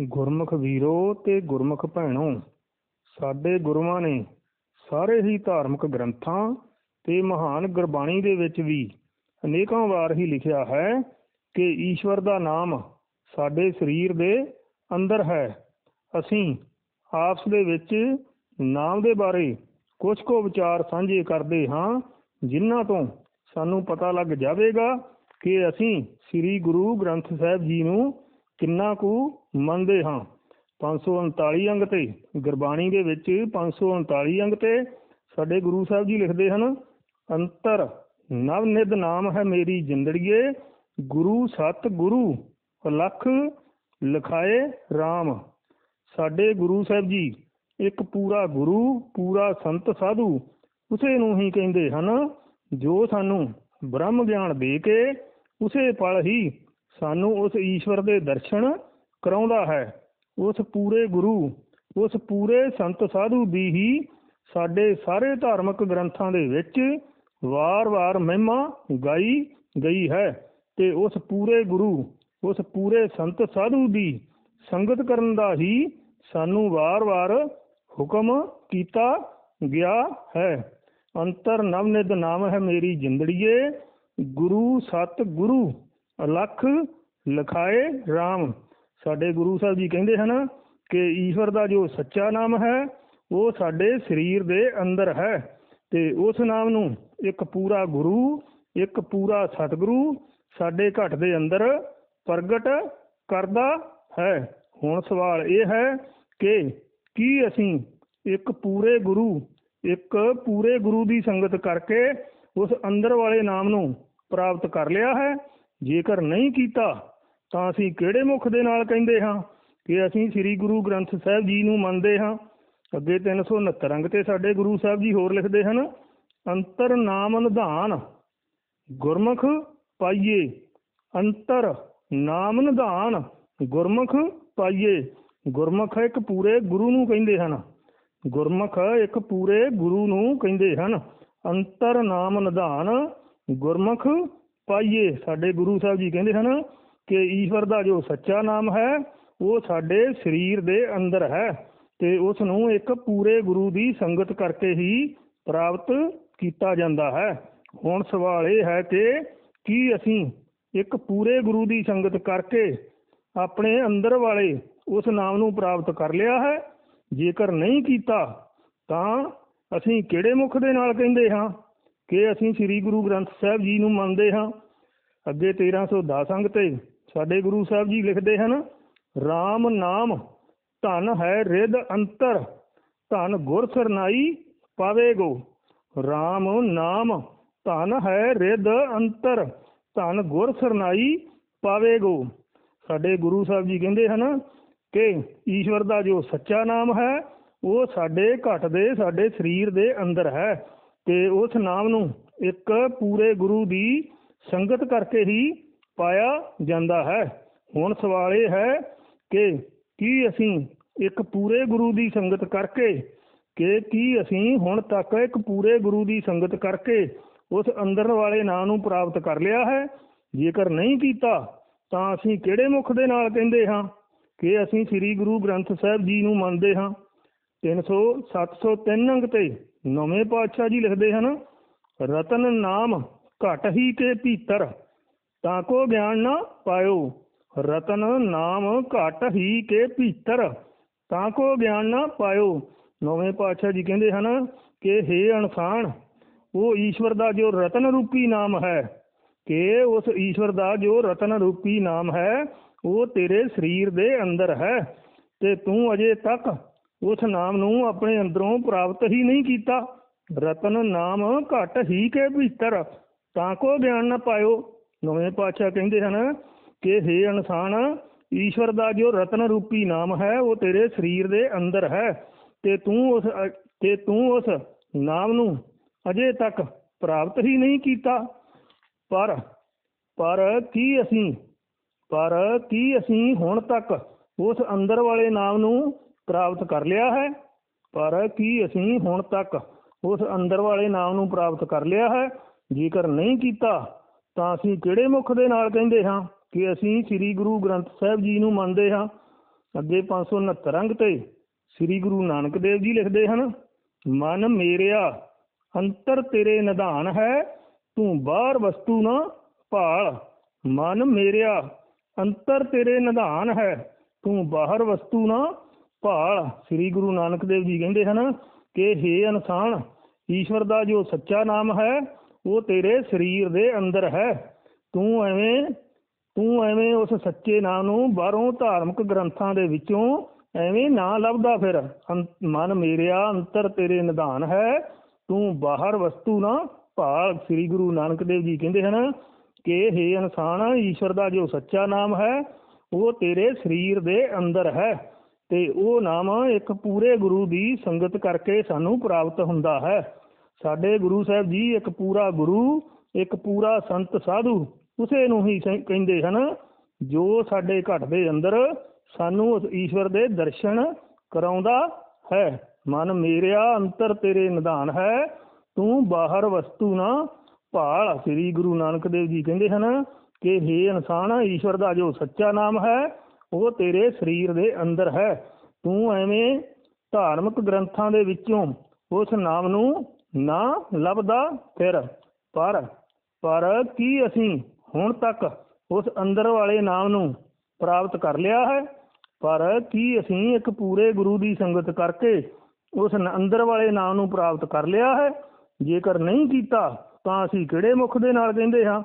ਗੁਰਮੁਖ ਵੀਰੋ ਤੇ ਗੁਰਮੁਖ ਭੈਣੋ, ਸਾਡੇ ਗੁਰੂਆਂ ਨੇ ਸਾਰੇ ਹੀ ਧਾਰਮਿਕ ਗ੍ਰੰਥਾਂ ਤੇ ਮਹਾਨ ਗੁਰਬਾਣੀ ਦੇ ਵਿੱਚ ਵੀ ਅਨੇਕਾਂ ਵਾਰ ਹੀ ਲਿਖਿਆ ਹੈ ਕਿ ਈਸ਼ਵਰ ਦਾ ਨਾਮ ਸਾਡੇ ਸਰੀਰ ਦੇ ਅੰਦਰ ਹੈ। ਅਸੀਂ ਆਪਸ ਦੇ ਵਿੱਚ ਨਾਮ ਦੇ ਬਾਰੇ ਕੁਝ ਕੁ ਵਿਚਾਰ ਸਾਂਝੇ ਕਰਦੇ ਹਾਂ, ਜਿਨ੍ਹਾਂ ਤੋਂ ਸਾਨੂੰ ਪਤਾ ਲੱਗ ਜਾਵੇਗਾ ਕਿ ਅਸੀਂ ਸ੍ਰੀ ਗੁਰੂ ਗ੍ਰੰਥ ਸਾਹਿਬ ਜੀ ਨੂੰ ਕਿੰਨਾ ਕੁ ਮੰਨਦੇ ਹਾਂ। 539 ਅੰਗ ਤੇ, ਗੁਰਬਾਣੀ ਦੇ ਵਿੱਚ 539 ਅੰਗ ਤੇ ਸਾਡੇ ਗੁਰੂ ਸਾਹਿਬ ਜੀ ਲਿਖਦੇ ਹਨ, ਅੰਤਰ ਨਵ ਨਿਧ ਨਾਮ ਹੈ ਮੇਰੀ ਜਿੰਦੜੀਏ, ਗੁਰੂ ਸਤ ਗੁਰੂ ਅਲਖ ਲਖਾਏ RAM ਸਾਡੇ ਗੁਰੂ ਸਾਹਿਬ ਜੀ ਇੱਕ ਪੂਰਾ ਗੁਰੂ, ਪੂਰਾ ਸੰਤ ਸਾਧੂ, ਉਸੇ ਨੂੰ ਹੀ ਕਹਿੰਦੇ ਹਨ, ਜੋ ਸਾਨੂੰ ਬ੍ਰਹਮ ਗਿਆਨ ਦੇ ਕੇ, ਉਸੇ ਪਲ ਹੀ ਸਾਨੂੰ ਉਸ ਈਸ਼ਵਰ ਦੇ ਦਰਸ਼ਨ ਕਰਾਉਂਦਾ ਹੈ। ਉਸ ਪੂਰੇ ਗੁਰੂ, ਉਸ ਪੂਰੇ ਸੰਤ ਸਾਧੂ ਦੀ ਹੀ ਸਾਡੇ ਸਾਰੇ ਧਾਰਮਿਕ ਗ੍ਰੰਥਾਂ ਦੇ ਵਿੱਚ ਵਾਰ-ਵਾਰ ਮਹਿਮਾ ਗਾਈ ਗਈ ਹੈ ਤੇ ਉਸ ਪੂਰੇ ਗੁਰੂ, ਉਸ ਪੂਰੇ ਸੰਤ ਸਾਧੂ ਦੀ ਸੰਗਤ ਕਰਨ ਦਾ ਹੀ ਸਾਨੂੰ ਵਾਰ-ਵਾਰ ਹੁਕਮ ਕੀਤਾ ਗਿਆ ਹੈ। ਅੰਤਰ ਨਵਨਿਧ ਨਾਮ ਹੈ ਮੇਰੀ ਜਿੰਦੜੀਏ, ਗੁਰੂ ਸਤ ਗੁਰੂ ਅਲਖ ਲਖਾਏ RAM ਸਾਡੇ ਗੁਰੂ ਸਾਹਿਬ ਜੀ ਕਹਿੰਦੇ ਹਨ ਕਿ ਈਸ਼ਵਰ ਦਾ ਜੋ ਸੱਚਾ ਨਾਮ ਹੈ, ਉਹ ਸਾਡੇ ਸਰੀਰ ਦੇ ਅੰਦਰ ਹੈ ਤੇ ਉਸ ਨਾਮ ਨੂੰ ਇੱਕ ਪੂਰਾ ਗੁਰੂ, ਇੱਕ ਪੂਰਾ ਸਤਿਗੁਰੂ ਸਾਡੇ ਘਟ ਦੇ ਅੰਦਰ ਪ੍ਰਗਟ ਕਰਦਾ ਹੈ। ਹੁਣ ਸਵਾਲ ਇਹ ਹੈ ਕਿ ਕੀ ਅਸੀਂ ਇੱਕ ਪੂਰੇ ਗੁਰੂ, ਇੱਕ ਪੂਰੇ ਗੁਰੂ ਦੀ ਸੰਗਤ ਕਰਕੇ ਉਸ ਅੰਦਰ ਵਾਲੇ ਨਾਮ ਨੂੰ ਪ੍ਰਾਪਤ ਕਰ ਲਿਆ ਹੈ? ਜੇਕਰ ਨਹੀਂ ਕੀਤਾ ਤਾਂ ਅਸੀਂ ਕਿਹੜੇ ਮੁਖ ਦੇ ਨਾਲ ਕਹਿੰਦੇ ਹਾਂ ਕਿ ਅਸੀਂ ਸ੍ਰੀ ਗੁਰੂ ਗ੍ਰੰਥ ਸਾਹਿਬ ਜੀ ਨੂੰ ਮੰਨਦੇ ਹਾਂ? ਅੱਗੇ 369 ਅੰਗ ਤੇ ਸਾਡੇ ਗੁਰੂ ਸਾਹਿਬ ਜੀ ਹੋਰ ਲਿਖਦੇ ਹਨ, ਅੰਤਰ ਨਾਮ ਨਿਧਾਨ, ਗੁਰਮੁਖ ਪਾਈਏ। ਅੰਤਰ ਨਾਮ ਨਿਧਾਨ, ਗੁਰਮੁਖ ਪਾਈਏ। ਗੁਰਮੁਖ ਇੱਕ ਪੂਰੇ ਗੁਰੂ ਨੂੰ ਕਹਿੰਦੇ ਹਨ। ਗੁਰਮੁਖ ਇੱਕ ਪੂਰੇ ਗੁਰੂ ਨੂੰ ਕਹਿੰਦੇ ਹਨ। ਅੰਤਰ ਨਾਮ ਨਿਧਾਨ, ਗੁਰਮੁਖ ਪਾਈਏ। ਸਾਡੇ ਗੁਰੂ ਸਾਹਿਬ ਜੀ ਕਹਿੰਦੇ ਹਨ ਕਿ ਈਸ਼ਵਰ ਦਾ ਜੋ ਸੱਚਾ ਨਾਮ ਹੈ, ਉਹ ਸਾਡੇ ਸਰੀਰ ਦੇ ਅੰਦਰ ਹੈ ਤੇ ਉਸ ਨੂੰ ਇੱਕ ਪੂਰੇ ਗੁਰੂ ਦੀ ਸੰਗਤ ਕਰਕੇ ਹੀ ਪ੍ਰਾਪਤ ਕੀਤਾ ਜਾਂਦਾ ਹੈ। ਹੁਣ ਸਵਾਲ ਇਹ ਹੈ ਕਿ ਕੀ ਅਸੀਂ ਇੱਕ ਪੂਰੇ ਗੁਰੂ ਦੀ ਸੰਗਤ ਕਰਕੇ ਆਪਣੇ ਅੰਦਰ ਵਾਲੇ ਉਸ ਨਾਮ ਨੂੰ ਪ੍ਰਾਪਤ ਕਰ ਲਿਆ ਹੈ? ਜੇਕਰ ਨਹੀਂ ਕੀਤਾ, ਤਾਂ ਅਸੀਂ ਕਿਹੜੇ ਮੁਖ ਦੇ ਨਾਲ ਕਹਿੰਦੇ ਹਾਂ ਕਿ ਅਸੀਂ ਸ੍ਰੀ ਗੁਰੂ ਗ੍ਰੰਥ ਸਾਹਿਬ ਜੀ ਨੂੰ ਮੰਨਦੇ ਹਾਂ? ਅੱਗੇ 1310 ਅੰਗ ਤੇ ਸਾਡੇ ਗੁਰੂ ਸਾਹਿਬ ਜੀ ਲਿਖਦੇ ਹਨ RAM ਨਾਮ, ਧਨ ਹੈ ਰਿਦ ਅੰਤਰ, ਧਨ ਗੁਰ ਸਰਨਾਈ ਪਾਵੇਗੋ RAM ਨਾਮ, ਧਨ ਹੈ ਰਿਦ ਅੰਤਰ, ਧਨ ਗੁਰ ਸਰਨਾਈ ਪਾਵੇਗੋ ਸਾਡੇ ਗੁਰੂ ਸਾਹਿਬ ਜੀ ਕਹਿੰਦੇ ਹਨ ਕਿ ਈਸ਼ਵਰ ਦਾ ਜੋ ਸੱਚਾ ਨਾਮ ਹੈ, ਉਹ ਸਾਡੇ ਘਟ ਦੇ, ਸਾਡੇ ਸਰੀਰ ਦੇ ਅੰਦਰ ਹੈ ਤੇ ਉਸ ਨਾਮ ਨੂੰ ਇੱਕ ਪੂਰੇ ਗੁਰੂ ਦੀ ਸੰਗਤ ਕਰਕੇ ਹੀ ਪਾਇਆ ਜਾਂਦਾ ਹੈ। ਹੁਣ ਸਵਾਲ ਇਹ ਹੈ ਕਿ ਕੀ ਅਸੀਂ ਇੱਕ ਪੂਰੇ ਗੁਰੂ ਦੀ ਸੰਗਤ ਕਰਕੇ ਕਿ ਕੀ ਅਸੀਂ ਹੁਣ ਤੱਕ ਇੱਕ ਪੂਰੇ ਗੁਰੂ ਦੀ ਸੰਗਤ ਕਰਕੇ ਉਸ ਅੰਦਰ ਵਾਲੇ ਨਾਮ ਨੂੰ ਪ੍ਰਾਪਤ ਕਰ ਲਿਆ ਹੈ? ਜੇਕਰ ਨਹੀਂ ਕੀਤਾ, ਤਾਂ ਅਸੀਂ ਕਿਹੜੇ ਮੁਖ ਦੇ ਨਾਲ ਕਹਿੰਦੇ ਹਾਂ ਕਿ ਅਸੀਂ ਸ੍ਰੀ ਗੁਰੂ ਗ੍ਰੰਥ ਸਾਹਿਬ ਜੀ ਨੂੰ ਮੰਨਦੇ ਹਾਂ? 300 703 ਅੰਗ ਤੇ ਨਵੇਂ ਪਾਤਸ਼ਾਹ ਜੀ ਲਿਖਦੇ ਹਨ, ਰਤਨ ਨਾਮ ਘਟ ਹੀ ਕੇ ਭੀਤਰ। ਤਾਂ ਕੋ ਗਿਆਨ ਨਾ ਪਾਇਓ। ਰਤਨ ਨਾਮ ਘਟ ਹੀ ਕੇ ਭੀਤਰ। ਤਾਂ ਕੋ ਗਿਆਨ ਨਾ ਪਾਇਓ। ਨਵੇਂ ਪਾਤਸ਼ਾਹ ਜੀ ਕਹਿੰਦੇ ਹਨ ਕਿ हे ਇਨਸਾਨ ਉਹ ਈਸ਼ਵਰ ਦਾ ਜੋ ਰਤਨ ਰੂਪੀ ਨਾਮ ਹੈ, ਕਿ ਉਸ ਈਸ਼ਵਰ ਦਾ ਜੋ ਰਤਨ ਰੂਪੀ ਨਾਮ ਹੈ, ਉਹ ਤੇਰੇ ਸਰੀਰ ਦੇ ਅੰਦਰ ਹੈ। ਤੇ ਤੂੰ ਅਜੇ ਤੱਕ ਉਸ ਨਾਮ ਨੂੰ ਆਪਣੇ ਅੰਦਰੋਂ ਪ੍ਰਾਪਤ ਹੀ ਨਹੀਂ ਕੀਤਾ। ਰਤਨ ਨਾਮ ਘਟ ਹੀ ਕੇ ਭੀਤਰ। ਤਾਂ ਕੋ ਗਿਆਨ ਨਾ ਪਾਇਓ। ਨਵੇਂ ਪਾਤਸ਼ਾਹ ਕਹਿੰਦੇ ਹਨ ਕਿ हे ਇਨਸਾਨ, ਈਸ਼ਵਰ ਦਾ ਜੋ ਰਤਨ ਰੂਪੀ ਨਾਮ ਹੈ, ਉਹ ਤੇਰੇ ਸਰੀਰ ਦੇ ਅੰਦਰ ਹੈ ਤੇ ਤੂੰ ਉਸ, ਤੇ ਤੂੰ ਉਸ ਨਾਮ ਨੂੰ ਅਜੇ ਤੱਕ ਪ੍ਰਾਪਤ ਹੀ ਨਹੀਂ ਕੀਤਾ। ਪਰ ਪਰ ਕੀ ਅਸੀਂ, ਪਰ ਕੀ ਅਸੀਂ ਹੁਣ ਤੱਕ ਉਸ ਅੰਦਰ ਵਾਲੇ ਨਾਮ ਨੂੰ ਪ੍ਰਾਪਤ ਕਰ ਲਿਆ ਹੈ? ਪਰ ਕੀ ਅਸੀਂ ਹੁਣ ਤੱਕ ਉਸ ਅੰਦਰ ਵਾਲੇ ਨਾਮ ਨੂੰ ਪ੍ਰਾਪਤ ਕਰ ਲਿਆ ਹੈ? ਜੇਕਰ ਨਹੀਂ ਕੀਤਾ ਤਾਂ ਅਸੀਂ ਕਿਹੜੇ ਮੁੱਖ ਦੇ ਨਾਲ ਕਹਿੰਦੇ ਹਾਂ ਕਿ ਅਸੀਂ ਸ੍ਰੀ ਗੁਰੂ ਗ੍ਰੰਥ ਸਾਹਿਬ ਜੀ ਨੂੰ ਮੰਨਦੇ ਹਾਂ? ਅੱਗੇ 569 ਅੰਗ ਤੇ ਸ੍ਰੀ ਗੁਰੂ ਨਾਨਕ ਦੇਵ ਜੀ ਲਿਖਦੇ ਹਨ, ਮਨ ਮੇਰਿਆ, ਅੰਤਰ ਤੇਰੇ ਨਿਧਾਨ ਹੈ, ਤੂੰ ਬਾਹਰ ਵਸਤੂ ਨਾ ਭਾਲ। ਮਨ ਮੇਰਿਆ, ਅੰਤਰ ਤੇਰੇ ਨਿਧਾਨ ਹੈ, ਤੂੰ ਬਾਹਰ ਵਸਤੂ ਨਾ ਭਾਲ। ਸ੍ਰੀ ਗੁਰੂ ਨਾਨਕ ਦੇਵ ਜੀ ਕਹਿੰਦੇ ਹਨ ਕਿ हे ਇਨਸਾਨ, ਈਸ਼ਵਰ ਦਾ ਜੋ ਸੱਚਾ ਨਾਮ ਹੈ ਉਹ ਤੇਰੇ ਸਰੀਰ ਦੇ ਅੰਦਰ ਹੈ। ਤੂੰ ਐਵੇਂ ਤੂੰ ਐਵੇਂ ਉਸ ਸੱਚੇ ਨਾਮ ਨੂੰ ਬਾਹਰੋਂ ਧਾਰਮਿਕ ਗ੍ਰੰਥਾਂ ਦੇ ਵਿੱਚੋਂ ਐਵੇਂ ਨਾ ਲੱਭਦਾ ਫਿਰ। ਮਨ ਮੇਰਿਆ ਅੰਤਰ ਤੇਰੇ ਨਿਧਾਨ ਹੈ। ਤੂੰ ਬਾਹਰ ਵਸਤੂ ਨਾ ਭਾਲ ਸ੍ਰੀ ਗੁਰੂ ਨਾਨਕ ਦੇਵ ਜੀ ਕਹਿੰਦੇ ਹਨ ਕਿ हे ਇਨਸਾਨ ਈਸ਼ਵਰ ਦਾ ਜੋ ਸੱਚਾ ਨਾਮ ਹੈ, ਉਹ ਤੇਰੇ ਸਰੀਰ ਦੇ ਅੰਦਰ ਹੈ। ਤੇ ਉਹ ਨਾਮ ਇੱਕ ਪੂਰੇ ਗੁਰੂ ਦੀ ਸੰਗਤ ਕਰਕੇ ਸਾਨੂੰ ਪ੍ਰਾਪਤ ਹੁੰਦਾ ਹੈ। ਸਾਡੇ ਗੁਰੂ ਸਾਹਿਬ ਜੀ ਇੱਕ ਪੂਰਾ ਗੁਰੂ, ਇੱਕ ਪੂਰਾ ਸੰਤ ਸਾਧੂ, ਉਸੇ ਨੂੰ ਹੀ ਕਹਿੰਦੇ ਹਨ, ਜੋ ਸਾਡੇ ਘਟ ਦੇ ਅੰਦਰ ਸਾਨੂੰ ਉਸ ਈਸ਼ਵਰ ਦੇ ਦਰਸ਼ਨ ਕਰਾਉਂਦਾ ਹੈ। ਮਨ ਮੇਰਿਆ, ਅੰਤਰ ਤੇਰੇ ਨਿਧਾਨ ਹੈ, ਤੂੰ ਬਾਹਰ ਵਸਤੂ ਨਾ ਭਾਲ। ਸ੍ਰੀ ਗੁਰੂ ਨਾਨਕ ਦੇਵ ਜੀ ਕਹਿੰਦੇ ਹਨ ਕਿ हे ਇਨਸਾਨ, ਈਸ਼ਵਰ ਦਾ ਜੋ ਸੱਚਾ ਨਾਮ ਹੈ, ਉਹ ਤੇਰੇ ਸਰੀਰ ਦੇ ਅੰਦਰ ਹੈ। ਤੂੰ ਐਵੇਂ ਧਾਰਮਿਕ ਗ੍ਰੰਥਾਂ ਦੇ ਵਿੱਚੋਂ ਉਸ ਨਾਮ ਨੂੰ ਨਾ ਲੱਭਦਾ ਫਿਰ, ਪਰ ਪਰ ਕੀ ਅਸੀਂ ਹੁਣ ਤੱਕ ਉਸ ਅੰਦਰ ਵਾਲੇ ਨਾਮ ਨੂੰ ਪ੍ਰਾਪਤ ਕਰ ਲਿਆ ਹੈ? ਪਰ ਕੀ ਅਸੀਂ ਇੱਕ ਪੂਰੇ ਗੁਰੂ ਦੀ ਸੰਗਤ ਕਰਕੇ ਉਸ ਅੰਦਰ ਵਾਲੇ ਨਾਮ ਨੂੰ ਪ੍ਰਾਪਤ ਕਰ ਲਿਆ ਹੈ? ਜੇਕਰ ਨਹੀਂ ਕੀਤਾ, ਤਾਂ ਅਸੀਂ ਕਿਹੜੇ ਮੁਖ ਦੇ ਨਾਲ ਕਹਿੰਦੇ ਹਾਂ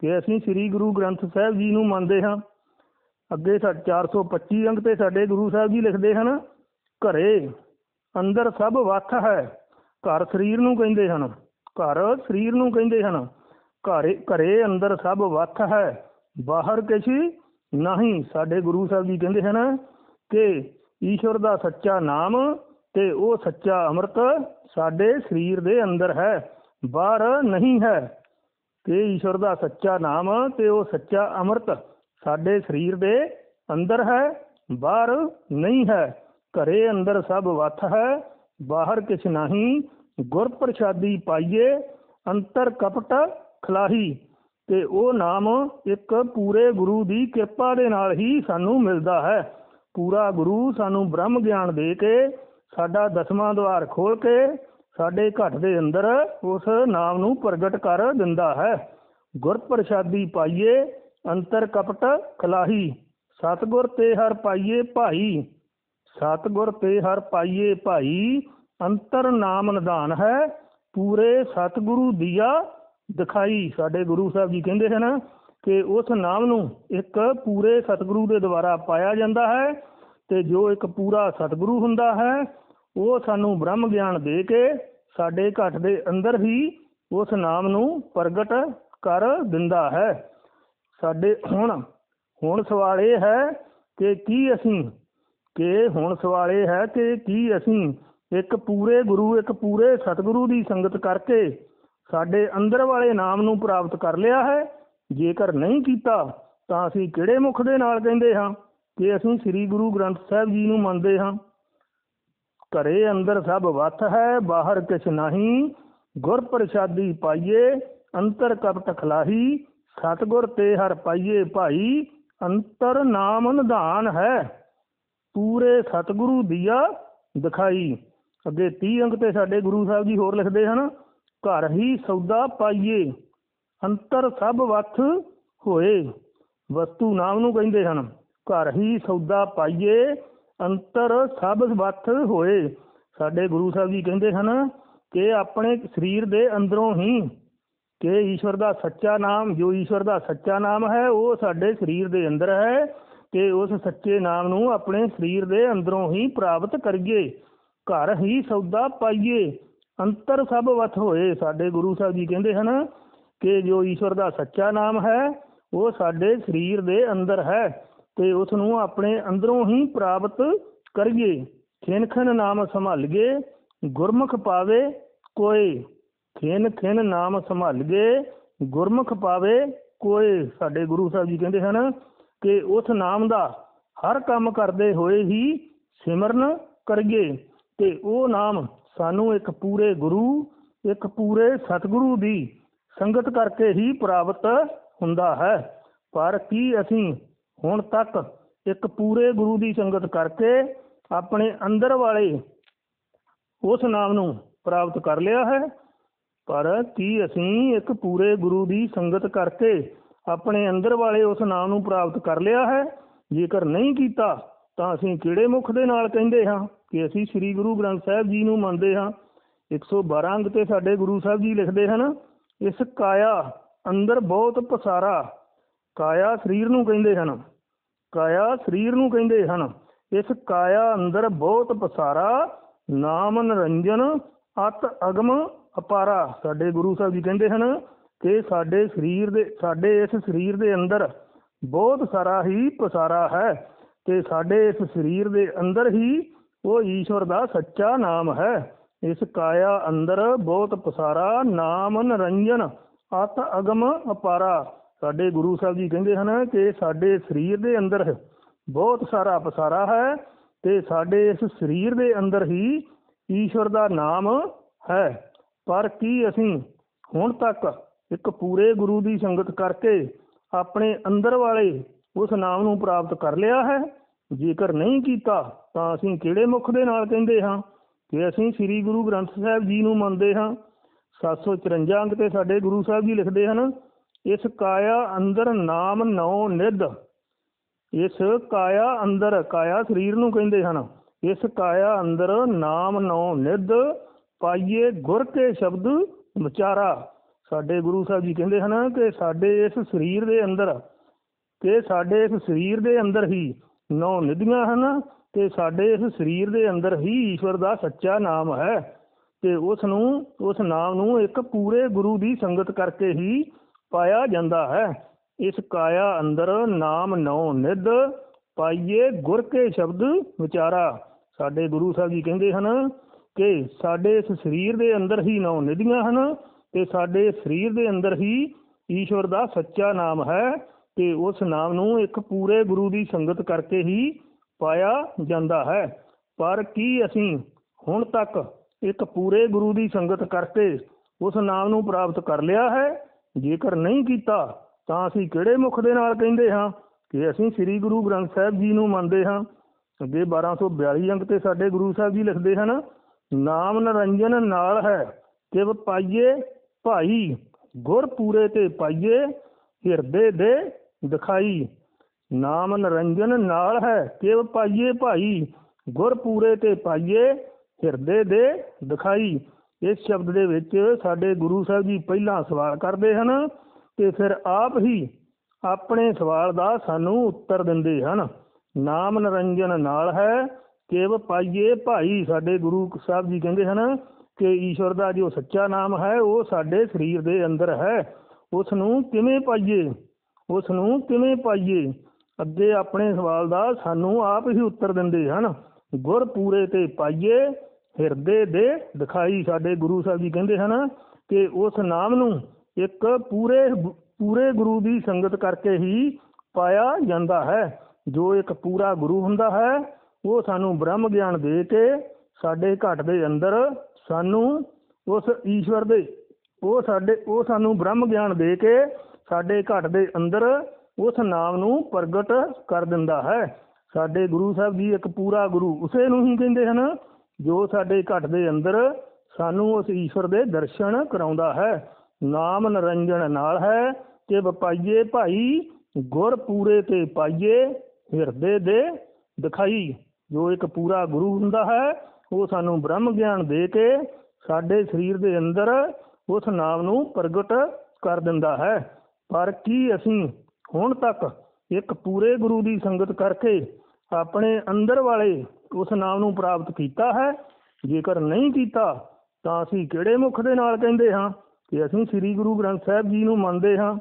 ਕਿ ਅਸੀਂ ਸ੍ਰੀ ਗੁਰੂ ਗ੍ਰੰਥ ਸਾਹਿਬ ਜੀ ਨੂੰ ਮੰਨਦੇ ਹਾਂ? ਅੱਗੇ ਸਾ 425 ਅੰਕ ਤੇ ਸਾਡੇ ਗੁਰੂ ਸਾਹਿਬ ਜੀ ਲਿਖਦੇ ਹਨ, ਘਰੇ ਅੰਦਰ ਸਭ ਵੱਖ ਹੈ। ਘਰ ਸਰੀਰ ਨੂੰ ਕਹਿੰਦੇ ਹਨ, ਘਰ ਸਰੀਰ ਨੂੰ ਕਹਿੰਦੇ ਹਨ, ਘਰੇ ਘਰੇ ਅੰਦਰ ਸਭ ਵੱਖ ਹੈ, ਬਾਹਰ ਕਿਛ ਨਹੀਂ। ਸਾਡੇ ਗੁਰੂ ਸਾਹਿਬ ਜੀ ਕਹਿੰਦੇ ਹਨ ਕਿ ਈਸ਼ਵਰ ਦਾ ਸੱਚਾ ਨਾਮ ਤੇ ਉਹ ਸੱਚਾ ਅੰਮ੍ਰਿਤ ਸਾਡੇ ਸਰੀਰ ਦੇ ਅੰਦਰ ਹੈ, ਬਾਹਰ ਨਹੀਂ ਹੈ। ਕਿ ਈਸ਼ਵਰ ਦਾ ਸੱਚਾ ਨਾਮ ਤੇ ਉਹ ਸੱਚਾ ਅੰਮ੍ਰਿਤ ਸਾਡੇ ਸਰੀਰ ਦੇ ਅੰਦਰ ਹੈ, ਬਾਹਰ ਨਹੀਂ ਹੈ। ਘਰੇ ਅੰਦਰ ਸਭ ਵੱਥ ਹੈ ਬਾਹਰ ਕਿਛ ਨਹੀਂ ਗੁਰ ਪ੍ਰਸਾਦੀ ਪਾਈਏ, ਅੰਤਰ ਕਪਟ ਖਲਾਹੀ। ਤੇ ਉਹ ਨਾਮ ਇੱਕ ਪੂਰੇ ਗੁਰੂ ਦੀ ਕਿਰਪਾ ਦੇ ਨਾਲ ਹੀ ਸਾਨੂੰ ਮਿਲਦਾ ਹੈ। ਪੂਰਾ ਗੁਰੂ ਸਾਨੂੰ ਬ੍ਰਹਮ ਗਿਆਨ ਦੇ ਕੇ, ਸਾਡਾ ਦਸਵਾਂ ਦਵਾਰ ਖੋਲ ਕੇ, ਸਾਡੇ ਘਟ ਦੇ ਅੰਦਰ ਉਸ ਨਾਮ ਨੂੰ ਪ੍ਰਗਟ ਕਰ ਦਿੰਦਾ ਹੈ। ਗੁਰ ਪ੍ਰਸਾਦੀ ਪਾਈਏ, ਅੰਤਰ ਕਪਟ ਖਲਾਹੀ। ਸਤਗੁਰ ਤੇ ਹਰ ਪਾਈਏ ਭਾਈ। ਸਤਗੁਰ ਤੇ ਹਰ ਪਾਈਏ ਭਾਈ, ਅੰਤਰ ਨਾਮ ਨਿਧਾਨ ਹੈ, ਪੂਰੇ ਸਤਿਗੁਰੂ ਦੀਆ ਦਿਖਾਈ। ਸਾਡੇ ਗੁਰੂ ਸਾਹਿਬ ਜੀ ਕਹਿੰਦੇ ਹਨ ਕਿ ਉਸ ਨਾਮ ਨੂੰ ਇੱਕ ਪੂਰੇ ਸਤਿਗੁਰੂ ਦੇ ਦੁਆਰਾ ਪਾਇਆ ਜਾਂਦਾ ਹੈ ਤੇ ਜੋ ਇੱਕ ਪੂਰਾ ਸਤਿਗੁਰੂ ਹੁੰਦਾ ਹੈ, ਉਹ ਸਾਨੂੰ ਬ੍ਰਹਮ ਗਿਆਨ ਦੇ ਕੇ ਸਾਡੇ ਘਟ ਦੇ ਅੰਦਰ ਹੀ ਉਸ ਨਾਮ ਨੂੰ ਪ੍ਰਗਟ ਕਰ ਦਿੰਦਾ ਹੈ। ਸਾਡੇ ਹੁਣ ਹੁਣ ਸਵਾਲ ਇਹ ਹੈ ਕਿ ਕੀ ਅਸੀਂ ਕਿ ਹੁਣ ਸਵਾਲ ਇਹ ਹੈ ਕਿ ਕੀ ਅਸੀਂ ਇੱਕ ਪੂਰੇ ਗੁਰੂ, ਇੱਕ ਪੂਰੇ ਸਤਿਗੁਰੂ ਦੀ ਸੰਗਤ ਕਰਕੇ ਸਾਡੇ ਅੰਦਰ ਵਾਲੇ ਨਾਮ ਨੂੰ ਪ੍ਰਾਪਤ ਕਰ ਲਿਆ ਹੈ? ਜੇਕਰ ਨਹੀਂ ਕੀਤਾ, ਤਾਂ ਅਸੀਂ ਕਿਹੜੇ ਮੁਖ ਦੇ ਨਾਲ ਕਹਿੰਦੇ ਹਾਂ ਕਿ ਅਸੀਂ ਸ੍ਰੀ ਗੁਰੂ ਗ੍ਰੰਥ ਸਾਹਿਬ ਜੀ ਨੂੰ ਮੰਨਦੇ ਹਾਂ? ਘਰੇ ਅੰਦਰ ਸਭ ਵੱਥ ਹੈ, ਬਾਹਰ ਕਿਛ ਨਹੀਂ। ਗੁਰ ਪ੍ਰਸਾਦੀ ਪਾਈਏ, ਅੰਤਰ ਕਪਟ ਖਲਾਹੀ। ਸਤਗੁਰ ਤੇ ਹਰ ਪਾਈਏ ਭਾਈ, ਅੰਤਰ ਨਾਮ ਨਿਧਾਨ ਹੈ। ਪੂਰੇ ਸਤਿਗੁਰੂ ਦੀਆ ਦਿਖਾਈ। ਅੱਗੇ 30 ਅੰਕ ਤੇ ਸਾਡੇ ਗੁਰੂ ਸਾਹਿਬ ਜੀ ਹੋਰ ਲਿਖਦੇ ਹਨ, ਘਰ ਹੀ ਸੌਦਾ ਪਾਈਏ, ਅੰਤਰ ਸਭ ਵੱਥ ਹੋਏ। ਵਸਤੂ ਨਾਮ ਨੂੰ ਕਹਿੰਦੇ ਹਨ, ਘਰ ਹੀ ਸੌਦਾ ਪਾਈਏ, ਅੰਤਰ ਸਭ ਵੱਥ ਹੋਏ। ਸਾਡੇ ਗੁਰੂ ਸਾਹਿਬ ਜੀ ਕਹਿੰਦੇ ਹਨ ਕਿ ਆਪਣੇ ਸਰੀਰ ਦੇ ਅੰਦਰੋਂ ਹੀ ਕਿ ਈਸ਼ਵਰ ਦਾ ਸੱਚਾ ਨਾਮ, ਜੋ ਈਸ਼ਵਰ ਦਾ ਸੱਚਾ ਨਾਮ ਹੈ, ਉਹ ਸਾਡੇ ਸਰੀਰ ਦੇ ਅੰਦਰ ਹੈ। ਕਿ ਉਸ ਸੱਚੇ ਨਾਮ ਨੂੰ ਆਪਣੇ ਸਰੀਰ ਦੇ ਅੰਦਰੋਂ ਹੀ ਪ੍ਰਾਪਤ ਕਰੀਏ, ਘਰ ਹੀ ਸੌਦਾ ਪਾਈਏ। ਅੰਤਰ ਸਭ ਵਥ ਹੋਏ, ਸਾਡੇ ਗੁਰੂ ਸਾਹਿਬ ਜੀ ਕਹਿੰਦੇ ਹਨ ਕਿ ਜੋ ਈਸ਼ਵਰ ਦਾ ਸੱਚਾ ਨਾਮ ਹੈ, ਉਹ ਸਾਡੇ ਸਰੀਰ ਦੇ ਅੰਦਰ ਹੈ ਤੇ ਉਸ ਨੂੰ ਆਪਣੇ ਅੰਦਰੋਂ ਹੀ ਪ੍ਰਾਪਤ ਕਰੀਏ। ਖਿਨ ਖਿਨ ਨਾਮ ਸੰਭਾਲੀਏ, ਗੁਰਮੁਖ ਪਾਵੇ ਕੋਈ ਖਿਨ ਖਿਨ ਨਾਮ ਸੰਭਾਲੀਏ, ਗੁਰਮੁਖ ਪਾਵੇ ਕੋਏ, ਸਾਡੇ ਗੁਰੂ ਸਾਹਿਬ ਜੀ ਕਹਿੰਦੇ ਹਨ। ਕਿ ਉਸ ਨਾਮ ਦਾ ਹਰ ਕੰਮ ਕਰਦੇ ਹੋਏ ਹੀ ਸਿਮਰਨ ਕਰੀਏ। ਤੇ ਉਹ ਨਾਮ ਸਾਨੂੰ ਇੱਕ ਪੂਰੇ ਗੁਰੂ, ਇੱਕ ਪੂਰੇ ਸਤਿਗੁਰੂ ਦੀ ਸੰਗਤ ਕਰਕੇ ਹੀ ਪ੍ਰਾਪਤ ਹੁੰਦਾ ਹੈ। ਪਰ ਕੀ ਅਸੀਂ ਹੁਣ ਤੱਕ ਇੱਕ ਪੂਰੇ ਗੁਰੂ ਦੀ ਸੰਗਤ ਕਰਕੇ ਆਪਣੇ ਅੰਦਰ ਵਾਲੇ ਉਸ ਨਾਮ ਨੂੰ ਪ੍ਰਾਪਤ ਕਰ ਲਿਆ ਹੈ? ਪਰ ਕੀ ਅਸੀਂ ਇੱਕ ਪੂਰੇ ਗੁਰੂ ਦੀ ਸੰਗਤ ਕਰਕੇ ਆਪਣੇ ਅੰਦਰ ਵਾਲੇ ਉਸ ਨਾਮ ਨੂੰ ਪ੍ਰਾਪਤ ਕਰ ਲਿਆ ਹੈ। ਜੇਕਰ ਨਹੀਂ ਕੀਤਾ, ਤਾਂ ਅਸੀਂ ਕਿਹੜੇ ਮੁਖ ਦੇ ਨਾਲ ਕਹਿੰਦੇ ਹਾਂ ਕਿ ਅਸੀਂ ਸ੍ਰੀ ਗੁਰੂ ਗ੍ਰੰਥ ਸਾਹਿਬ ਜੀ ਨੂੰ ਮੰਨਦੇ ਹਾਂ? 112 ਅੰਗ ਤੇ ਸਾਡੇ ਗੁਰੂ ਸਾਹਿਬ ਜੀ ਲਿਖਦੇ ਹਨ, ਇਸ ਕਾਇਆ ਅੰਦਰ ਬਹੁਤ ਪਸਾਰਾ, ਕਾਇਆ ਸਰੀਰ ਨੂੰ ਕਹਿੰਦੇ ਹਨ, ਕਾਇਆ ਸਰੀਰ ਨੂੰ ਕਹਿੰਦੇ ਹਨ, ਇਸ ਕਾਇਆ ਅੰਦਰ ਬਹੁਤ ਪਸਾਰਾ, ਨਾਮ ਨਿਰੰਜਨ, ਅਤ ਅਗਮ, ਅਪਾਰਾ। ਸਾਡੇ ਗੁਰੂ ਸਾਹਿਬ ਜੀ ਕਹਿੰਦੇ ਹਨ ਕਿ ਸਾਡੇ ਸਰੀਰ ਦੇ, ਸਾਡੇ ਇਸ ਸਰੀਰ ਦੇ ਅੰਦਰ ਬਹੁਤ ਸਾਰਾ ਹੀ ਪਸਾਰਾ ਹੈ ਤੇ ਸਾਡੇ ਇਸ ਸਰੀਰ ਦੇ ਅੰਦਰ ਹੀ ਉਹ ਈਸ਼ਵਰ ਦਾ ਸੱਚਾ ਨਾਮ ਹੈ। ਇਸ ਕਾਇਆ ਅੰਦਰ ਬਹੁਤ ਪਸਾਰਾ, ਨਾਮ ਨਿਰੰਜਨ, ਅਤ ਅਗਮ ਅਪਾਰਾ। ਸਾਡੇ ਗੁਰੂ ਸਾਹਿਬ ਜੀ ਕਹਿੰਦੇ ਹਨ ਕਿ ਸਾਡੇ ਸਰੀਰ ਦੇ ਅੰਦਰ ਬਹੁਤ ਸਾਰਾ ਪਸਾਰਾ ਹੈ ਤੇ ਸਾਡੇ ਇਸ ਸਰੀਰ ਦੇ ਅੰਦਰ ਹੀ ਈਸ਼ਵਰ ਦਾ ਨਾਮ ਹੈ। ਪਰ ਕੀ ਅਸੀਂ ਹੁਣ ਤੱਕ ਇੱਕ ਪੂਰੇ ਗੁਰੂ ਦੀ ਸੰਗਤ ਕਰਕੇ ਆਪਣੇ ਅੰਦਰ ਵਾਲੇ ਉਸ ਨਾਮ ਨੂੰ ਪ੍ਰਾਪਤ ਕਰ ਲਿਆ ਹੈ। ਜੇਕਰ ਨਹੀਂ ਕੀਤਾ, ਤਾਂ ਅਸੀਂ ਕਿਹੜੇ ਮੁਖ ਦੇ ਨਾਲ ਕਹਿੰਦੇ ਹਾਂ? ਕਿ ਅਸੀਂ ਸ੍ਰੀ ਗੁਰੂ ਗ੍ਰੰਥ ਸਾਹਿਬ ਜੀ ਨੂੰ ਮੰਨਦੇ ਹਾਂ। 754 ਅੰਕ ਤੇ ਸਾਡੇ ਗੁਰੂ ਸਾਹਿਬ ਜੀ ਲਿਖਦੇ ਹਨ, ਇਸ ਕਾਇਆ ਅੰਦਰ ਨਾਮ ਨੌ ਨਿਧ। ਇਸ ਕਾਇਆ ਅੰਦਰ, ਕਾਇਆ ਸਰੀਰ ਨੂੰ ਕਹਿੰਦੇ ਹਨ, ਇਸ ਕਾਇਆ ਅੰਦਰ ਨਾਮ ਨੌ ਨਿਧ, ਪਾਈਏ ਗੁਰ ਕੇ ਸ਼ਬਦ ਵਿਚਾਰਾ। ਸਾਡੇ ਗੁਰੂ ਸਾਹਿਬ ਜੀ ਕਹਿੰਦੇ ਹਨ ਕਿ ਸਾਡੇ ਇਸ ਸਰੀਰ ਦੇ ਅੰਦਰ ਤੇ ਸਾਡੇ ਇਸ ਸਰੀਰ ਦੇ ਅੰਦਰ ਹੀ ਨੌ ਨਿਧੀਆਂ ਹਨ, ਤੇ ਸਾਡੇ ਇਸ ਸਰੀਰ ਦੇ ਅੰਦਰ ਹੀ ਈਸ਼ਵਰ ਦਾ ਸੱਚਾ ਨਾਮ ਹੈ। ਤੇ ਉਸ ਨੂੰ ਉਸ ਨਾਮ ਨੂੰ ਇੱਕ ਪੂਰੇ ਗੁਰੂ ਦੀ ਸੰਗਤ ਕਰਕੇ ਹੀ ਪਾਇਆ ਜਾਂਦਾ ਹੈ। ਇਸ ਕਾਇਆ ਅੰਦਰ ਨਾਮ ਨੌ ਨਿਧ ਪਾਈਏ ਗੁਰ ਕੇ ਸ਼ਬਦ ਵਿਚਾਰਾ। ਸਾਡੇ ਗੁਰੂ ਸਾਹਿਬ ਜੀ ਕਹਿੰਦੇ ਹਨ ਕਿ ਸਾਡੇ ਇਸ ਸਰੀਰ ਦੇ ਅੰਦਰ ਹੀ ਨੌ ਨਿਧੀਆਂ ਹਨ ਤੇ ਸਾਡੇ ਸਰੀਰ ਦੇ ਅੰਦਰ ਹੀ ਈਸ਼ਵਰ ਦਾ ਸੱਚਾ ਨਾਮ ਹੈ ਤੇ ਉਸ ਨਾਮ ਨੂੰ ਇੱਕ ਪੂਰੇ ਗੁਰੂ ਦੀ ਸੰਗਤ ਕਰਕੇ ਹੀ ਪਾਇਆ ਜਾਂਦਾ ਹੈ। ਪਰ ਕੀ ਅਸੀਂ ਹੁਣ ਤੱਕ ਇੱਕ ਪੂਰੇ ਗੁਰੂ ਦੀ ਸੰਗਤ ਕਰਕੇ ਉਸ ਨਾਮ ਨੂੰ ਪ੍ਰਾਪਤ ਕਰ ਲਿਆ ਹੈ? ਜੇਕਰ ਨਹੀਂ ਕੀਤਾ, ਤਾਂ ਅਸੀਂ ਕਿਹੜੇ ਮੁਖ ਦੇ ਨਾਲ ਕਹਿੰਦੇ ਹਾਂ ਕਿ ਅਸੀਂ ਸ੍ਰੀ ਗੁਰੂ ਗ੍ਰੰਥ ਸਾਹਿਬ ਜੀ ਨੂੰ ਮੰਨਦੇ ਹਾਂ? ਅੱਗੇ 1242 ਅੰਕ ਤੇ ਸਾਡੇ ਗੁਰੂ ਸਾਹਿਬ ਜੀ ਲਿਖਦੇ ਹਨ, ਨਾਮ ਨਿਰੰਜਨ ਨਾਲ ਹੈ ਕਿ ਪਾਈਏ ਭਾਈ, ਗੁਰ ਪੂਰੇ ਤੇ ਪਾਈਏ, ਹਿਰਦੇ ਦੇ ਦਿਖਾਈ। ਨਾਮ ਨਿਰੰਜਨ ਨਾਲ ਹੈ, ਕਿਵ ਪਾਈਏ ਭਾਈ? ਗੁਰ ਪੂਰੇ ਤੇ ਪਾਈਏ, ਹਿਰਦੇ ਦੇ ਦਿਖਾਈ। ਇਸ ਸ਼ਬਦ ਦੇ ਵਿੱਚ ਸਾਡੇ ਗੁਰੂ ਸਾਹਿਬ ਜੀ ਪਹਿਲਾਂ ਸਵਾਲ ਕਰਦੇ ਹਨ ਤੇ ਫਿਰ ਆਪ ਹੀ ਆਪਣੇ ਸਵਾਲ ਦਾ ਸਾਨੂੰ ਉੱਤਰ ਦਿੰਦੇ ਹਨ। ਨਾਮ ਨਿਰੰਜਨ ਨਾਲ ਹੈ, ਕਿਵ ਪਾਈਏ ਭਾਈ? ਸਾਡੇ ਗੁਰੂ ਸਾਹਿਬ ਜੀ ਕਹਿੰਦੇ ਹਨ ਕਿ ਈਸ਼ਵਰ ਦਾ ਜੋ ਸੱਚਾ ਨਾਮ ਹੈ, ਉਹ ਸਾਡੇ ਸਰੀਰ ਦੇ ਅੰਦਰ ਹੈ। ਉਸ ਨੂੰ ਕਿਵੇਂ ਪਾਈਏ? ਉਸ ਨੂੰ ਕਿਵੇਂ ਪਾਈਏ? ਅੱਗੇ ਆਪਣੇ ਸਵਾਲ ਦਾ ਸਾਨੂੰ ਆਪ ਹੀ ਉੱਤਰ ਦਿੰਦੇ ਹਨ। ਗੁਰ ਪੂਰੇ ਤੇ ਪਾਈਏ, ਹਿਰਦੇ ਦੇ ਦਿਖਾਈ। ਸਾਡੇ ਗੁਰੂ ਸਾਹਿਬ ਜੀ ਕਹਿੰਦੇ ਹਨ ਕਿ ਉਸ ਨਾਮ ਨੂੰ ਇੱਕ ਪੂਰੇ ਪੂਰੇ ਗੁਰੂ ਦੀ ਸੰਗਤ ਕਰਕੇ ਹੀ ਪਾਇਆ ਜਾਂਦਾ ਹੈ। ਜੋ ਇੱਕ ਪੂਰਾ ਗੁਰੂ ਹੁੰਦਾ ਹੈ, ਉਹ ਸਾਨੂੰ ਬ੍ਰਹਮ ਗਿਆਨ ਦੇ ਕੇ ਸਾਡੇ ਘਟ ਦੇ ਅੰਦਰ ਸਾਨੂੰ ਉਸ ਈਸ਼ਵਰ ਦੇ, ਉਹ ਸਾਡੇ, ਉਹ ਸਾਨੂੰ ਬ੍ਰਹਮ ਗਿਆਨ ਦੇ ਕੇ ਸਾਡੇ ਘਟ ਦੇ ਅੰਦਰ ਉਸ ਨਾਮ ਨੂੰ ਪ੍ਰਗਟ ਕਰ ਦਿੰਦਾ ਹੈ। ਸਾਡੇ ਗੁਰੂ ਸਾਹਿਬ ਜੀ ਇੱਕ ਪੂਰਾ ਗੁਰੂ ਉਸੇ ਨੂੰ ਹੀ ਕਹਿੰਦੇ ਹਨ, ਜੋ ਸਾਡੇ ਘਟ ਦੇ ਅੰਦਰ ਸਾਨੂੰ ਉਸ ਈਸ਼ਵਰ ਦੇ ਦਰਸ਼ਨ ਕਰਾਉਂਦਾ ਹੈ। ਨਾਮ ਨਿਰੰਜਨ ਨਾਲ ਹੈ ਕਿ ਵਪਾਈਏ ਭਾਈ, ਗੁਰ ਪੂਰੇ ਤੇ ਪਾਈਏ ਹਿਰਦੇ ਦੇ ਦਿਖਾਈ। ਜੋ ਇੱਕ ਪੂਰਾ ਗੁਰੂ ਹੁੰਦਾ ਹੈ ਉਹ ਸਾਨੂੰ ਬ੍ਰਹਮ ਗਿਆਨ ਦੇ ਕੇ ਸਾਡੇ ਸਰੀਰ ਦੇ ਅੰਦਰ ਉਸ ਨਾਮ ਨੂੰ ਪ੍ਰਗਟ ਕਰ ਦਿੰਦਾ ਹੈ। ਪਰ ਕੀ ਅਸੀਂ ਹੁਣ ਤੱਕ ਇੱਕ ਪੂਰੇ ਗੁਰੂ ਦੀ ਸੰਗਤ ਕਰਕੇ ਆਪਣੇ ਅੰਦਰ ਵਾਲੇ ਉਸ ਨਾਮ ਨੂੰ ਪ੍ਰਾਪਤ ਕੀਤਾ ਹੈ? ਜੇਕਰ ਨਹੀਂ ਕੀਤਾ, ਤਾਂ ਅਸੀਂ ਕਿਹੜੇ ਮੁਖ ਦੇ ਨਾਲ ਕਹਿੰਦੇ ਹਾਂ ਕਿ ਅਸੀਂ ਸ੍ਰੀ ਗੁਰੂ ਗ੍ਰੰਥ ਸਾਹਿਬ ਜੀ ਨੂੰ ਮੰਨਦੇ ਹਾਂ?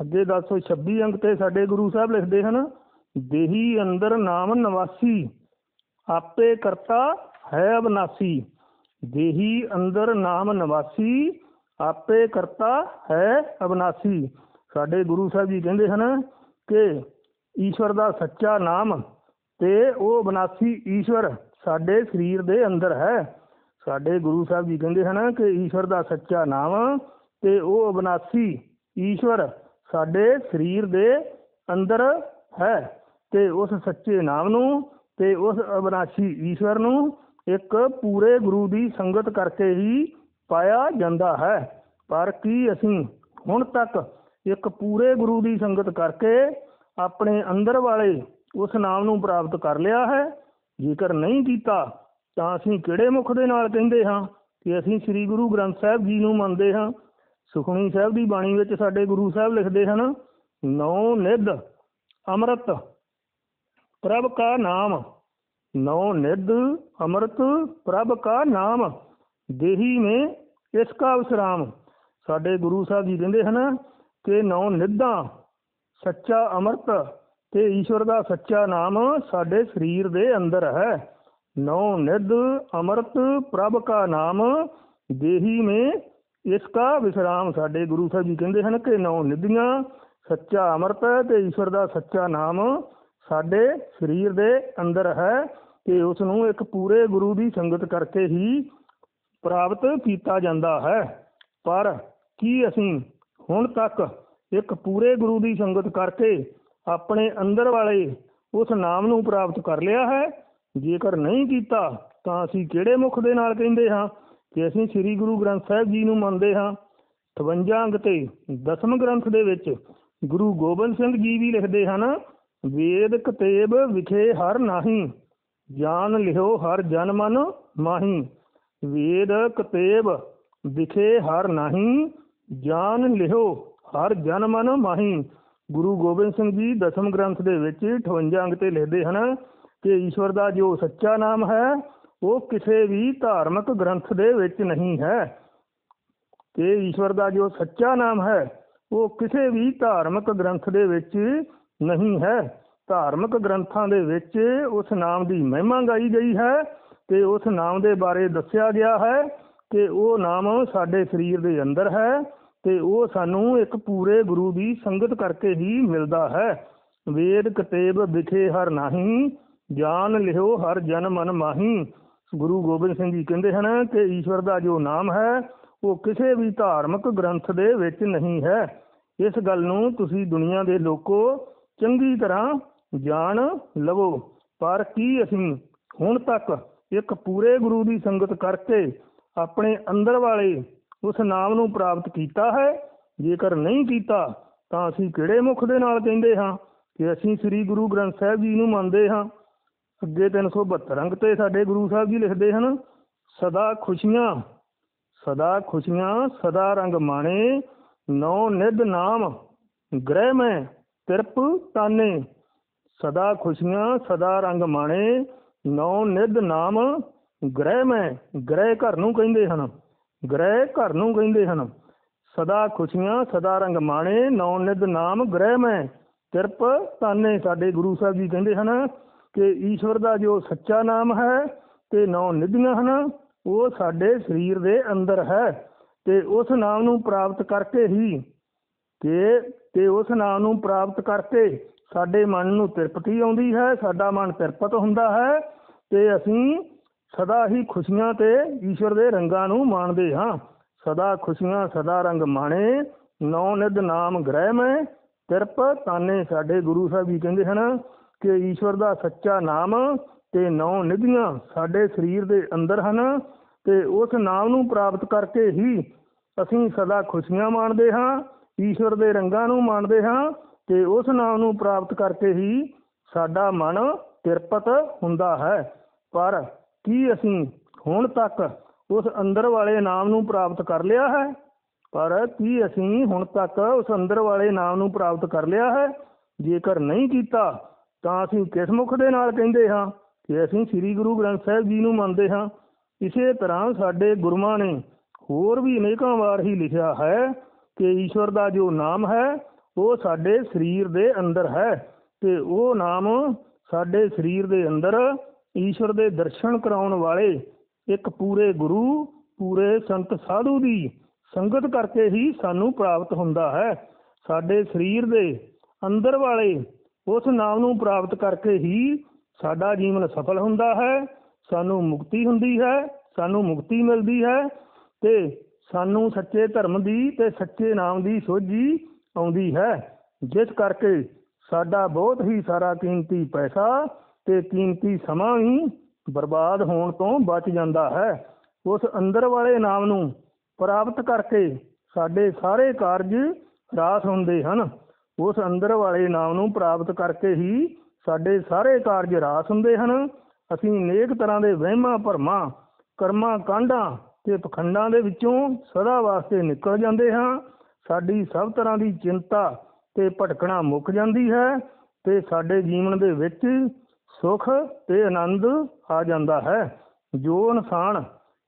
ਅੱਗੇ 1026 ਅੰਕ ਤੇ ਸਾਡੇ ਗੁਰੂ ਸਾਹਿਬ ਲਿਖਦੇ ਹਨ, ਦੇਹੀ ਅੰਦਰ ਨਾਮ ਨਿਵਾਸੀ, ਆਪੇ ਕਰਤਾ ਹੈ ਅਬਨਾਸੀ, ਦੇਹੀ ਅੰਦਰ ਨਾਮ ਨਿਵਾਸੀ, ਆਪੇ ਕਰਤਾ ਹੈ ਅਬਨਾਸੀ। ਸਾਡੇ ਗੁਰੂ ਸਾਹਿਬ ਜੀ ਕਹਿੰਦੇ ਹਨ ਕਿ ਈਸ਼ਵਰ ਦਾ ਸੱਚਾ ਨਾਮ ਤੇ ਉਹ ਅਬਨਾਸੀ ਈਸ਼ਵਰ ਸਾਡੇ ਸਰੀਰ ਦੇ ਅੰਦਰ ਹੈ। ਸਾਡੇ ਗੁਰੂ ਸਾਹਿਬ ਜੀ ਕਹਿੰਦੇ ਹਨ ਕਿ ਈਸ਼ਵਰ ਦਾ ਸੱਚਾ ਨਾਮ ਤੇ ਉਹ ਅਬਨਾਸੀ ਈਸ਼ਵਰ ਸਾਡੇ ਸਰੀਰ ਦੇ ਅੰਦਰ ਹੈ ਤੇ ਉਸ ਸੱਚੇ ਨਾਮ ਨੂੰ ਤੇ ਉਸ ਅਬਨਾਸ਼ੀ ਈਸ਼ਵਰ ਨੂੰ ਇੱਕ ਪੂਰੇ ਗੁਰੂ ਦੀ ਸੰਗਤ ਕਰਕੇ ਹੀ ਪਾਇਆ ਜਾਂਦਾ ਹੈ। ਪਰ ਕੀ ਅਸੀਂ ਹੁਣ ਤੱਕ ਇੱਕ ਪੂਰੇ ਗੁਰੂ ਦੀ ਸੰਗਤ ਕਰਕੇ ਆਪਣੇ ਅੰਦਰ ਵਾਲੇ ਉਸ ਨਾਮ ਨੂੰ ਪ੍ਰਾਪਤ ਕਰ ਲਿਆ ਹੈ? ਜੇਕਰ ਨਹੀਂ ਕੀਤਾ, ਤਾਂ ਅਸੀਂ ਕਿਹੜੇ ਮੁਖ ਦੇ ਨਾਲ ਕਹਿੰਦੇ ਹਾਂ ਕਿ ਅਸੀਂ ਸ੍ਰੀ ਗੁਰੂ ਗ੍ਰੰਥ ਸਾਹਿਬ ਜੀ ਨੂੰ ਮੰਨਦੇ ਹਾਂ? ਸੁਖਮਨੀ ਸਾਹਿਬ ਦੀ ਬਾਣੀ ਵਿੱਚ ਸਾਡੇ ਗੁਰੂ ਸਾਹਿਬ ਲਿਖਦੇ ਹਨ, ਨੌ ਨਿਧ ਅੰਮ੍ਰਿਤ ਪ੍ਰਭ ਕਾ ਨਾਮ ਨੌ ਨਿਧ ਅੰਮ੍ਰਿਤ ਪ੍ਰਭ ਕਾ ਨਾਮ, ਦੇਹੀ ਮੇ ਇਸ ਕਾ ਵਿਸਰਾਮ। ਸਾਡੇ ਗੁਰੂ ਸਾਹਿਬ ਜੀ ਕਹਿੰਦੇ ਹਨ ਕਿ ਨੌ ਨਿਧਾਂ ਸੱਚਾ ਅੰਮ੍ਰਿਤ ਤੇ ਈਸ਼ਵਰ ਦਾ ਸੱਚਾ ਨਾਮ ਸਾਡੇ ਸਰੀਰ ਦੇ ਅੰਦਰ ਹੈ। ਨੌ ਨਿਧ ਅੰਮ੍ਰਿਤ ਪ੍ਰਭ ਕਾ ਨਾਮ, ਦੇਹੀ ਮੇ ਇਸ ਕਾ ਵਿਸਰਾਮ। ਸਾਡੇ ਗੁਰੂ ਸਾਹਿਬ ਜੀ ਕਹਿੰਦੇ ਹਨ ਕਿ ਨੌ ਨਿਧੀਆਂ ਸੱਚਾ ਅੰਮ੍ਰਿਤ ਤੇ ਈਸ਼ਵਰ ਦਾ ਸੱਚਾ ਨਾਮ ਸਾਡੇ ਸਰੀਰ ਦੇ ਅੰਦਰ ਹੈ ਤੇ ਉਸ ਨੂੰ ਇੱਕ ਪੂਰੇ ਗੁਰੂ ਦੀ ਸੰਗਤ ਕਰਕੇ ਹੀ ਪ੍ਰਾਪਤ ਕੀਤਾ ਜਾਂਦਾ ਹੈ। ਪਰ ਕੀ ਅਸੀਂ ਹੁਣ ਤੱਕ ਇੱਕ ਪੂਰੇ ਗੁਰੂ ਦੀ ਸੰਗਤ ਕਰਕੇ ਆਪਣੇ ਅੰਦਰ ਵਾਲੇ ਉਸ ਨਾਮ ਨੂੰ ਪ੍ਰਾਪਤ ਕਰ ਲਿਆ ਹੈ? ਜੇਕਰ ਨਹੀਂ ਕੀਤਾ, ਤਾਂ ਅਸੀਂ ਕਿਹੜੇ ਮੁਖ ਦੇ ਨਾਲ ਕਹਿੰਦੇ ਹਾਂ ਕਿ ਅਸੀਂ ਸ੍ਰੀ ਗੁਰੂ ਗ੍ਰੰਥ ਸਾਹਿਬ ਜੀ ਨੂੰ ਮੰਨਦੇ ਹਾਂ? 52 ਅੰਗ ਤੇ ਦਸਮ ਗ੍ਰੰਥ ਦੇ ਵਿੱਚ ਗੁਰੂ ਗੋਬਿੰਦ ਸਿੰਘ ਜੀ ਵੀ ਲਿਖਦੇ ਹਨ ਵੇਦ ਕਤੇਬ ਵਿਖੇ ਹਰ ਨਾਹੀ ਜਾਣ ਲਿਓ ਹਰ ਜਨ ਮਨ ਮਾਹੀ। ਵੇਦ ਕਤੇਬ ਵਿਖੇ ਹਰ ਨਾਹੀ ਜਾਣ ਲਿਓ ਹਰ ਜਨ ਮਨ ਮਾਹੀ। ਗੁਰੂ ਗੋਬਿੰਦ ਸਿੰਘ ਜੀ ਦਸਮ ਗ੍ਰੰਥ ਦੇ ਵਿੱਚ 58 ਅੰਗ ਤੇ ਲਿਖਦੇ ਹਨ ਕਿ ਈਸ਼ਵਰ ਦਾ ਜੋ ਸੱਚਾ ਨਾਮ ਹੈ, ਉਹ ਕਿਸੇ ਵੀ ਧਾਰਮਿਕ ਗ੍ਰੰਥ ਦੇ ਵਿੱਚ ਨਹੀਂ ਹੈ। ਕਿ ਈਸ਼ਵਰ ਦਾ ਜੋ ਸੱਚਾ ਨਾਮ ਹੈ, ਉਹ ਕਿਸੇ ਵੀ ਧਾਰਮਿਕ ਗ੍ਰੰਥ ਦੇ ਵਿੱਚ ਨਹੀਂ ਹੈ। ਧਾਰਮਿਕ ਗ੍ਰੰਥਾਂ ਦੇ ਵਿੱਚ ਉਸ ਨਾਮ ਦੀ ਮਹਿਮਾ ਗਾਈ ਗਈ ਹੈ ਤੇ ਉਸ ਨਾਮ ਦੇ ਬਾਰੇ ਦੱਸਿਆ ਗਿਆ ਹੈ ਕਿ ਉਹ ਨਾਮ ਸਾਡੇ ਸਰੀਰ ਦੇ ਅੰਦਰ ਹੈ ਤੇ ਉਹ ਸਾਨੂੰ ਇੱਕ ਪੂਰੇ ਗੁਰੂ ਦੀ ਸੰਗਤ ਕਰਕੇ ਹੀ ਮਿਲਦਾ ਹੈ। ਵੇਦ, ਕਤੇਬ, ਵਿਖੇ ਹਰ ਨਾਹੀ ਜਾਣ ਲਿਓ ਹਰ ਜਨ ਮਨ ਮਾਹੀ। ਗੁਰੂ ਗੋਬਿੰਦ ਸਿੰਘ ਜੀ ਕਹਿੰਦੇ ਹਨ ਕਿ ਈਸ਼ਵਰ ਦਾ ਜੋ ਨਾਮ ਹੈ, ਉਹ ਕਿਸੇ ਵੀ ਧਾਰਮਿਕ ਗ੍ਰੰਥ ਦੇ ਵਿੱਚ ਨਹੀਂ ਹੈ। ਇਸ ਗੱਲ ਨੂੰ ਤੁਸੀਂ ਦੁਨੀਆ ਦੇ ਲੋਕੋ ਚੰਗੀ ਤਰ੍ਹਾਂ ਜਾਣ ਲਵੋ। ਪਰ ਕੀ ਅਸੀਂ ਹੁਣ ਤੱਕ ਇੱਕ ਪੂਰੇ ਗੁਰੂ ਦੀ ਸੰਗਤ ਕਰਕੇ ਆਪਣੇ ਅੰਦਰ ਵਾਲੇ ਉਸ ਨਾਮ ਨੂੰ ਪ੍ਰਾਪਤ ਕੀਤਾ ਹੈ? ਜੇਕਰ ਨਹੀਂ ਕੀਤਾ, ਤਾਂ ਅਸੀਂ ਕਿਹੜੇ ਮੁਖ ਦੇ ਨਾਲ ਕਹਿੰਦੇ ਹਾਂ ਕਿ ਅਸੀਂ ਸ੍ਰੀ ਗੁਰੂ ਗ੍ਰੰਥ ਸਾਹਿਬ ਜੀ ਨੂੰ ਮੰਨਦੇ ਹਾਂ? ਅੱਗੇ 372 ਅੰਗ ਤੇ ਸਾਡੇ ਗੁਰੂ ਸਾਹਿਬ ਜੀ ਲਿਖਦੇ ਹਨ, ਸਦਾ ਖੁਸ਼ੀਆਂ ਸਦਾ ਖੁਸ਼ੀਆਂ, ਸਦਾ ਰੰਗ ਮਾਣੇ ਨੌ ਨਿਦ ਨਾਮ, ਗ੍ਰਹਿ ਮੈਂ ਤਿਰਪ ਤਾਨੇ, ਸਦਾ ਖੁਸ਼ੀਆਂ, ਸਦਾ ਰੰਗ ਮਾਣੇ ਨੌ ਨਿਧ ਨਾਮ, ਗ੍ਰਹਿ ਮੈਂ, ਗ੍ਰਹਿ ਘਰ ਨੂੰ ਕਹਿੰਦੇ ਹਨ, ਗ੍ਰਹਿ ਘਰ ਨੂੰ ਕਹਿੰਦੇ ਹਨ, ਸਦਾ ਖੁਸ਼ੀਆਂ, ਸਦਾ ਰੰਗ ਮਾਣੇ ਨੌ ਨਿਧ ਨਾਮ, ਗ੍ਰਹਿ ਮੈਂ ਕਿਰਪ ਤਾਨੇ, ਸਾਡੇ ਗੁਰੂ ਸਾਹਿਬ ਜੀ ਕਹਿੰਦੇ ਹਨ ਕਿ ਈਸ਼ਵਰ ਦਾ ਜੋ ਸੱਚਾ ਨਾਮ ਹੈ ਤੇ ਨੌ ਨਿਧੀਆਂ ਹਨ, ਉਹ ਸਾਡੇ ਸਰੀਰ ਦੇ ਅੰਦਰ ਹੈ ਤੇ ਉਸ ਨਾਮ ਨੂੰ ਪ੍ਰਾਪਤ ਕਰਕੇ ਹੀ ਕਿ ਤੇ ਉਸ ਨਾਮ ਨੂੰ ਪ੍ਰਾਪਤ ਕਰਕੇ ਸਾਡੇ ਮਨ ਨੂੰ ਤ੍ਰਿਪਤੀ ਆਉਂਦੀ ਹੈ, ਸਾਡਾ ਮਨ ਤਿਰਪਤ ਹੁੰਦਾ ਹੈ ਤੇ ਅਸੀਂ ਸਦਾ ਹੀ ਖੁਸ਼ੀਆਂ ਤੇ ਈਸ਼ਵਰ ਦੇ ਰੰਗਾਂ ਨੂੰ ਮਾਣਦੇ ਹਾਂ। ਸਦਾ ਖੁਸ਼ੀਆਂ, ਸਦਾ ਰੰਗ ਮਾਣੇ, ਨੌ ਨਿਧ ਨਾਮ ਗ੍ਰਹਿ ਮੈਂ, ਤਿਰਪ ਤਾਨੇ ਸਾਡੇ ਗੁਰੂ ਸਾਹਿਬ ਜੀ ਕਹਿੰਦੇ ਹਨ ਕਿ ਈਸ਼ਵਰ ਦਾ ਸੱਚਾ ਨਾਮ ਤੇ ਨੌ ਨਿਧੀਆਂ ਸਾਡੇ ਸਰੀਰ ਦੇ ਅੰਦਰ ਹਨ ਤੇ ਉਸ ਨਾਮ ਨੂੰ ਪ੍ਰਾਪਤ ਕਰਕੇ ਹੀ ਅਸੀਂ ਸਦਾ ਖੁਸ਼ੀਆਂ ਮਾਣਦੇ ਹਾਂ। ਈਸ਼ਵਰ ਦੇ ਰੰਗਾਂ ਨੂੰ ਮੰਨਦੇ ਹਾਂ ਤੇ ਉਸ ਨਾਮ ਨੂੰ ਪ੍ਰਾਪਤ ਕਰਕੇ ਹੀ ਸਾਡਾ ਮਨ ਕਿਰਪਤ ਹੁੰਦਾ ਹੈ। ਪਰ ਕੀ ਅਸੀਂ ਹੁਣ ਤੱਕ ਉਸ ਅੰਦਰ ਵਾਲੇ ਨਾਮ ਨੂੰ ਪ੍ਰਾਪਤ ਕਰ ਲਿਆ ਹੈ? ਪਰ ਕੀ ਅਸੀਂ ਹੁਣ ਤੱਕ ਉਸ ਅੰਦਰ ਵਾਲੇ ਨਾਮ ਨੂੰ ਪ੍ਰਾਪਤ ਕਰ ਲਿਆ ਹੈ? ਜੇਕਰ ਨਹੀਂ ਕੀਤਾ, ਤਾਂ ਅਸੀਂ ਕਿਸ ਮੁਖ ਦੇ ਨਾਲ ਕਹਿੰਦੇ ਹਾਂ ਕਿ ਅਸੀਂ ਸ੍ਰੀ ਗੁਰੂ ਗ੍ਰੰਥ ਸਾਹਿਬ ਜੀ ਨੂੰ ਮੰਨਦੇ ਹਾਂ? ਇਸੇ ਤਰ੍ਹਾਂ ਸਾਡੇ ਗੁਰੂਆਂ ਨੇ ਹੋਰ ਵੀ ਅਨੇਕਾਂ ਵਾਰ ਹੀ ਲਿਖਿਆ ਹੈ ਕਿ ਈਸ਼ਵਰ ਦਾ ਜੋ ਨਾਮ ਹੈ, ਉਹ ਸਾਡੇ ਸਰੀਰ ਦੇ ਅੰਦਰ ਹੈ। ਤੇ ਉਹ ਨਾਮ ਸਾਡੇ ਸਰੀਰ ਦੇ ਅੰਦਰ ਈਸ਼ਵਰ ਦੇ ਦਰਸ਼ਨ ਕਰਾਉਣ ਵਾਲੇ ਇੱਕ ਪੂਰੇ ਗੁਰੂ, ਪੂਰੇ ਸੰਤ ਸਾਧੂ ਦੀ ਸੰਗਤ ਕਰਕੇ ਹੀ ਸਾਨੂੰ ਪ੍ਰਾਪਤ ਹੁੰਦਾ ਹੈ। ਸਾਡੇ ਸਰੀਰ ਦੇ ਅੰਦਰ ਵਾਲੇ ਉਸ ਨਾਮ ਨੂੰ ਪ੍ਰਾਪਤ ਕਰਕੇ ਹੀ ਸਾਡਾ ਜੀਵਨ ਸਫਲ ਹੁੰਦਾ ਹੈ। ਸਾਨੂੰ ਮੁਕਤੀ ਹੁੰਦੀ ਹੈ, ਸਾਨੂੰ ਮੁਕਤੀ ਮਿਲਦੀ ਹੈ ਤੇ ਸਾਨੂੰ ਸੱਚੇ ਧਰਮ ਦੀ ਤੇ ਸੱਚੇ ਨਾਮ ਦੀ ਸੋਝੀ ਆਉਂਦੀ ਹੈ। ਜਿਸ ਕਰਕੇ ਸਾਡਾ ਬਹੁਤ ਹੀ ਸਾਰਾ ਕੀਮਤੀ ਪੈਸਾ ਤੇ ਕੀਮਤੀ ਸਮਾਂ ਵੀ ਬਰਬਾਦ ਹੋਣ ਤੋਂ ਬਚ ਜਾਂਦਾ ਹੈ। ਉਸ ਅੰਦਰ ਵਾਲੇ ਨਾਮ ਨੂੰ ਪ੍ਰਾਪਤ ਕਰਕੇ ਸਾਡੇ ਸਾਰੇ ਕਾਰਜ ਰਾਸ ਹੁੰਦੇ ਹਨ। ਉਸ ਅੰਦਰ ਵਾਲੇ ਨਾਮ ਨੂੰ ਪ੍ਰਾਪਤ ਕਰਕੇ ਹੀ ਸਾਡੇ ਸਾਰੇ ਕਾਰਜ ਰਾਸ ਹੁੰਦੇ ਹਨ। ਅਸੀਂ ਨੇਕ ਤਰ੍ਹਾਂ ਦੇ ਵਹਿਮਾਂ ਭਰਮਾਂ, ਕਰਮਾਂ ਕਾਂਡਾਂ ਤੇ ਪਖੰਡਾਂ ਦੇ ਵਿੱਚੋਂ ਸਦਾ ਵਾਸਤੇ ਨਿਕਲ ਜਾਂਦੇ ਹਾਂ। ਸਾਡੀ ਸਭ ਤਰ੍ਹਾਂ ਦੀ ਚਿੰਤਾ ਤੇ ਭਟਕਣਾ ਮੁੱਕ ਜਾਂਦੀ ਹੈ ਤੇ ਸਾਡੇ ਜੀਵਨ ਦੇ ਵਿੱਚ ਸੁਖ ਤੇ ਆਨੰਦ ਆ ਜਾਂਦਾ ਹੈ। ਜੋ ਇਨਸਾਨ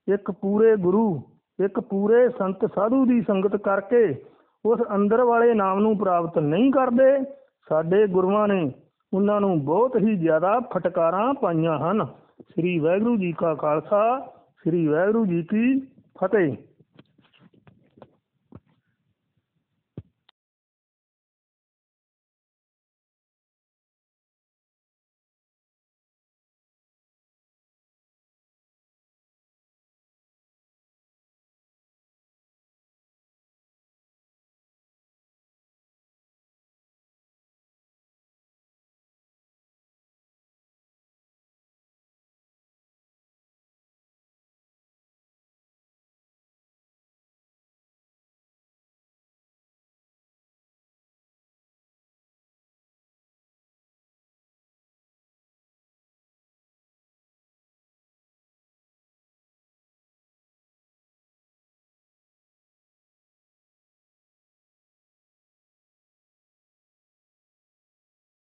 ਇੱਕ ਪੂਰੇ ਗੁਰੂ, ਇੱਕ ਪੂਰੇ ਸੰਤ ਸਾਧੂ ਦੀ ਸੰਗਤ ਕਰਕੇ ਉਸ ਅੰਦਰ ਵਾਲੇ ਨਾਮ ਨੂੰ ਪ੍ਰਾਪਤ ਨਹੀਂ ਕਰਦੇ, ਸਾਡੇ ਗੁਰੂਆਂ ਨੇ ਉਹਨਾਂ ਨੂੰ ਬਹੁਤ ਹੀ ਜ਼ਿਆਦਾ ਫਟਕਾਰਾਂ ਪਾਈਆਂ ਹਨ। ਸ੍ਰੀ ਵਾਹਿਗੁਰੂ ਜੀ ਕਾ ਖਾਲਸਾ ਸ੍ਰੀ ਵਾਹਿਗੁਰੂ ਜੀ ਕੀ ਫਤਿਹ